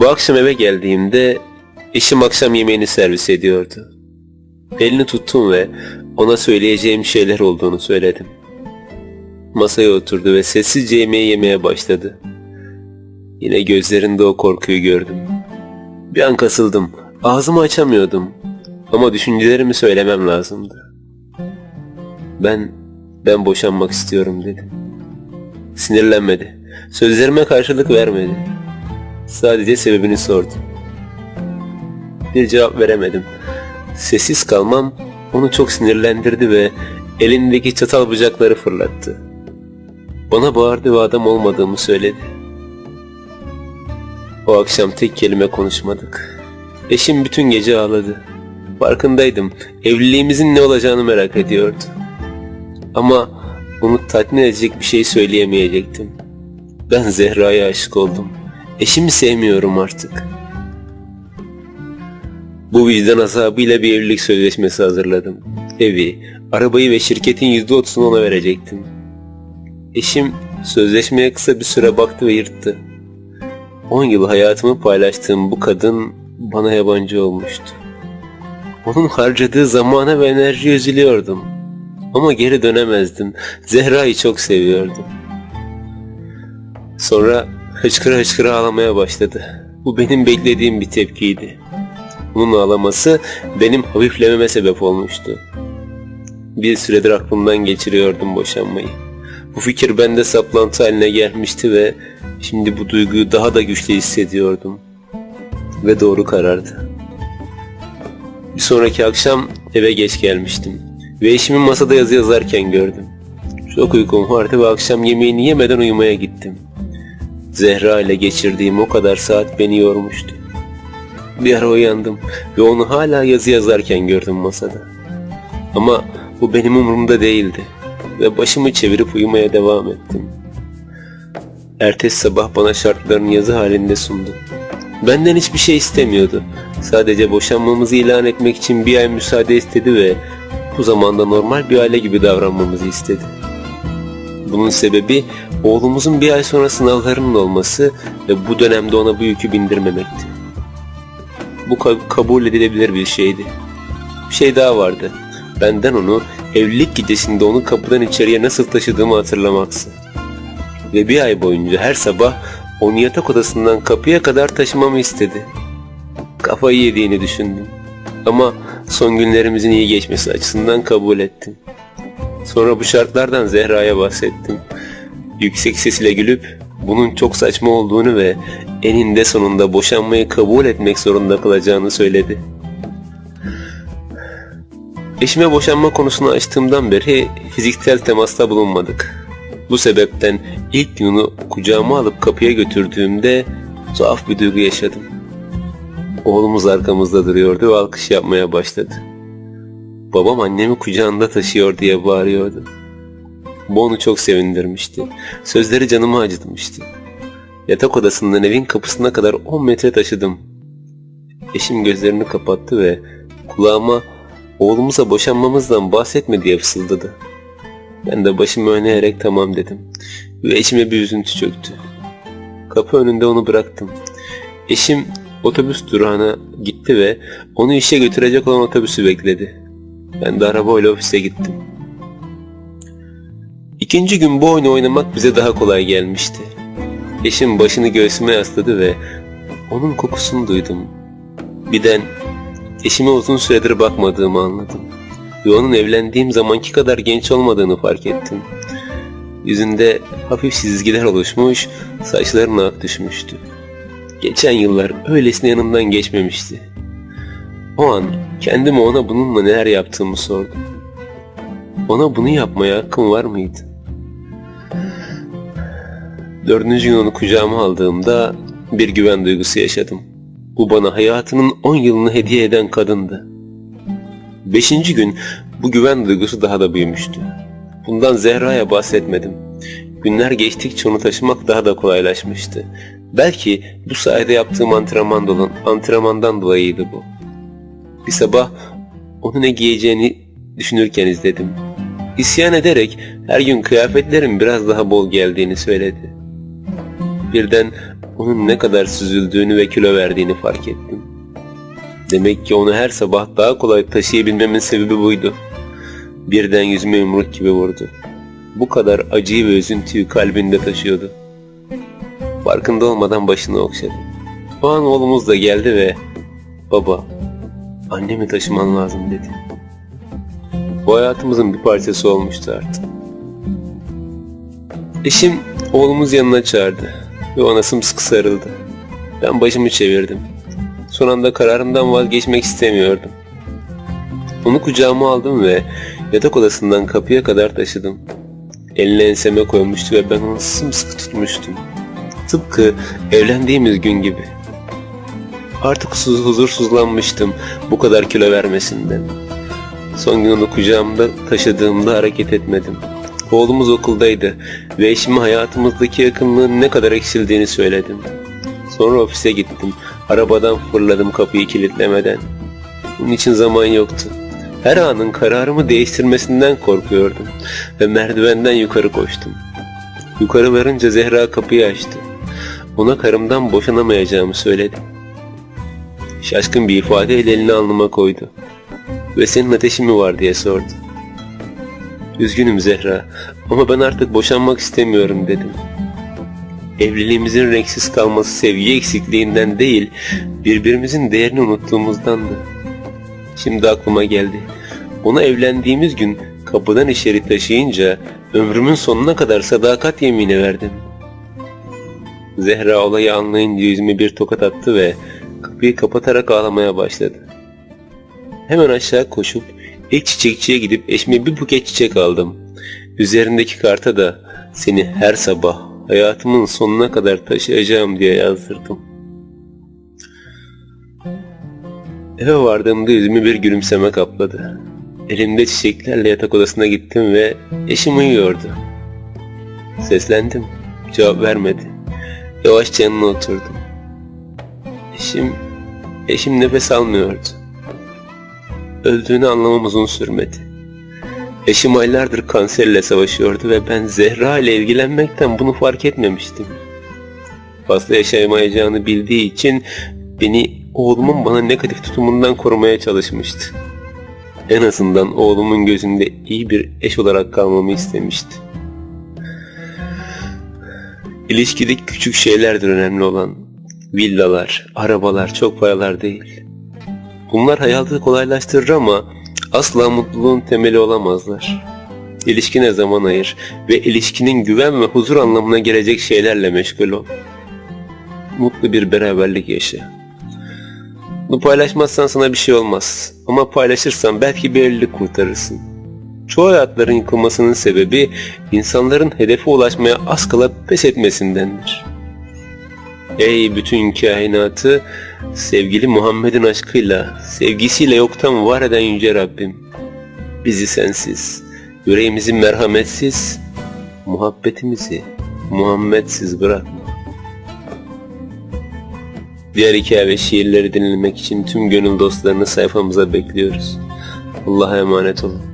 Bu akşam eve geldiğimde eşim akşam yemeğini servis ediyordu. Elini tuttum ve ona söyleyeceğim şeyler olduğunu söyledim. Masaya oturdu ve sessizce yemeği yemeye başladı. Yine gözlerinde o korkuyu gördüm. Bir an kasıldım. Ağzımı açamıyordum. Ama düşüncelerimi söylemem lazımdı. Ben, ben boşanmak istiyorum dedim. Sinirlenmedi. Sözlerime karşılık vermedi. Sadece sebebini sordu. Bir cevap veremedim. Sessiz kalmam onu çok sinirlendirdi ve elindeki çatal bıçakları fırlattı. Bana bağırdı ve adam olmadığımı söyledi. O akşam tek kelime konuşmadık. Eşim bütün gece ağladı. Farkındaydım. Evliliğimizin ne olacağını merak ediyordu. Ama onu tatmin edecek bir şey söyleyemeyecektim. Ben Zehra'ya aşık oldum. Eşimi sevmiyorum artık. Bu vicdan azabıyla bir evlilik sözleşmesi hazırladım. Evi, arabayı ve şirketin %30'unu ona verecektim. Eşim sözleşmeye kısa bir süre baktı ve yırttı. 10 yıl hayatımı paylaştığım bu kadın bana yabancı olmuştu. Onun harcadığı zamana ve enerjiye üzülüyordum. Ama geri dönemezdim. Zehra'yı çok seviyordum. Sonra hıçkıra hıçkıra ağlamaya başladı. Bu benim beklediğim bir tepkiydi. Onun ağlaması benim hafiflememe sebep olmuştu. Bir süredir aklımdan geçiriyordum boşanmayı. Bu fikir bende saplantı haline gelmişti ve şimdi bu duyguyu daha da güçlü hissediyordum. Ve doğru karardı. Bir sonraki akşam eve geç gelmiştim. Ve eşimi masada yazı yazarken gördüm. Çok uykum vardı ve akşam yemeğini yemeden uyumaya gittim. Zehra ile geçirdiğim o kadar saat beni yormuştu. Bir ara uyandım ve onu hala yazı yazarken gördüm masada. Ama bu benim umurumda değildi ve başımı çevirip uyumaya devam ettim. Ertesi sabah bana şartlarını yazı halinde sundu. Benden hiçbir şey istemiyordu. Sadece boşanmamızı ilan etmek için bir ay müsaade istedi ve bu zamanda normal bir aile gibi davranmamızı istedi. Bunun sebebi oğlumuzun bir ay sonra sınavlarının olması ve bu dönemde ona bu yükü bindirmemekti. Bu ka- kabul edilebilir bir şeydi. Bir şey daha vardı. Benden onu evlilik gecesinde onu kapıdan içeriye nasıl taşıdığımı hatırlamaksı. Ve bir ay boyunca her sabah onu yatak odasından kapıya kadar taşımamı istedi. Kafayı yediğini düşündüm. Ama son günlerimizin iyi geçmesi açısından kabul ettim. Sonra bu şartlardan Zehra'ya bahsettim. Yüksek sesiyle gülüp bunun çok saçma olduğunu ve eninde sonunda boşanmayı kabul etmek zorunda kalacağını söyledi. Eşime boşanma konusunu açtığımdan beri fiziksel temasta bulunmadık. Bu sebepten ilk gün onu kucağıma alıp kapıya götürdüğümde tuhaf bir duygu yaşadım. Oğlumuz arkamızda duruyordu ve alkış yapmaya başladı. Babam annemi kucağında taşıyor diye bağırıyordu. Bu onu çok sevindirmişti. Sözleri canımı acıtmıştı. Yatak odasından evin kapısına kadar 10 metre taşıdım. Eşim gözlerini kapattı ve kulağıma oğlumuza boşanmamızdan bahsetme diye fısıldadı. Ben de başımı öne eğerek tamam dedim. Ve içime bir üzüntü çöktü. Kapı önünde onu bıraktım. Eşim otobüs durağına gitti ve onu işe götürecek olan otobüsü bekledi. Ben de arabayla ofise gittim. İkinci gün bu oyunu oynamak bize daha kolay gelmişti. Eşim başını göğsüme yasladı ve onun kokusunu duydum. Birden eşime uzun süredir bakmadığımı anladım. Ve onun evlendiğim zamanki kadar genç olmadığını fark ettim. Yüzünde hafif çizgiler oluşmuş, saçlarına ak düşmüştü. Geçen yıllar öylesine yanımdan geçmemişti. O an kendime ona bununla neler yaptığımı sordum. Ona bunu yapmaya hakkım var mıydı? Dördüncü gün onu kucağıma aldığımda bir güven duygusu yaşadım. Bu bana hayatının on yılını hediye eden kadındı. Beşinci gün bu güven duygusu daha da büyümüştü. Bundan Zehra'ya bahsetmedim. Günler geçtikçe onu taşımak daha da kolaylaşmıştı. Belki bu sayede yaptığım antrenman dolan, antrenmandan dolayıydı bu. Bir sabah onu ne giyeceğini düşünürken izledim. İsyan ederek her gün kıyafetlerin biraz daha bol geldiğini söyledi. Birden onun ne kadar süzüldüğünü ve kilo verdiğini fark ettim. Demek ki onu her sabah daha kolay taşıyabilmemin sebebi buydu. Birden yüzüme yumruk gibi vurdu. Bu kadar acıyı ve üzüntüyü kalbinde taşıyordu. Farkında olmadan başını okşadı. O an oğlumuz da geldi ve baba annemi taşıman lazım dedi. Bu hayatımızın bir parçası olmuştu artık. Eşim oğlumuz yanına çağırdı ve ona sımsıkı sarıldı. Ben başımı çevirdim. Son anda kararımdan vazgeçmek istemiyordum. Onu kucağıma aldım ve yatak odasından kapıya kadar taşıdım. Elini enseme koymuştu ve ben onu sımsıkı tutmuştum. Tıpkı evlendiğimiz gün gibi. Artık huzur- huzursuzlanmıştım bu kadar kilo vermesinden. Son gün onu kucağımda taşıdığımda hareket etmedim. Oğlumuz okuldaydı ve eşime hayatımızdaki yakınlığın ne kadar eksildiğini söyledim. Sonra ofise gittim. Arabadan fırladım kapıyı kilitlemeden. Bunun için zaman yoktu. Her anın kararımı değiştirmesinden korkuyordum ve merdivenden yukarı koştum. Yukarı varınca Zehra kapıyı açtı. Ona karımdan boşanamayacağımı söyledim. Şaşkın bir ifadeyle elini alnıma koydu. Ve senin ateşin mi var diye sordu. Üzgünüm Zehra ama ben artık boşanmak istemiyorum dedim. Evliliğimizin renksiz kalması sevgi eksikliğinden değil, birbirimizin değerini unuttuğumuzdandı. Şimdi aklıma geldi. Ona evlendiğimiz gün kapıdan içeri taşıyınca ömrümün sonuna kadar sadakat yemini verdim. Zehra olayı anlayınca yüzüme bir tokat attı ve kapıyı kapatarak ağlamaya başladı. Hemen aşağı koşup ilk çiçekçiye gidip eşime bir buket çiçek aldım. Üzerindeki karta da seni her sabah hayatımın sonuna kadar taşıyacağım diye yazdırdım. Eve vardığımda yüzümü bir gülümseme kapladı. Elimde çiçeklerle yatak odasına gittim ve eşim uyuyordu. Seslendim. Cevap vermedi. Yavaşça yanına oturdum. Eşim, eşim nefes almıyordu. Öldüğünü anlamam uzun sürmedi. Eşim aylardır kanserle savaşıyordu ve ben Zehra ile ilgilenmekten bunu fark etmemiştim. Fazla yaşayamayacağını bildiği için beni oğlumun bana negatif tutumundan korumaya çalışmıştı. En azından oğlumun gözünde iyi bir eş olarak kalmamı istemişti. İlişkideki küçük şeylerdir önemli olan. Villalar, arabalar, çok paralar değil. Bunlar hayatı kolaylaştırır ama asla mutluluğun temeli olamazlar. İlişkine zaman ayır ve ilişkinin güven ve huzur anlamına gelecek şeylerle meşgul ol. Mutlu bir beraberlik yaşa. Bunu paylaşmazsan sana bir şey olmaz. Ama paylaşırsan belki bir evlilik kurtarırsın. Çoğu hayatların yıkılmasının sebebi insanların hedefe ulaşmaya az kala pes etmesindendir. Ey bütün kainatı sevgili Muhammed'in aşkıyla, sevgisiyle yoktan var eden Yüce Rabbim. Bizi sensiz, yüreğimizi merhametsiz, muhabbetimizi Muhammedsiz bırakma. Diğer hikaye ve şiirleri dinlemek için tüm gönül dostlarını sayfamıza bekliyoruz. Allah'a emanet olun.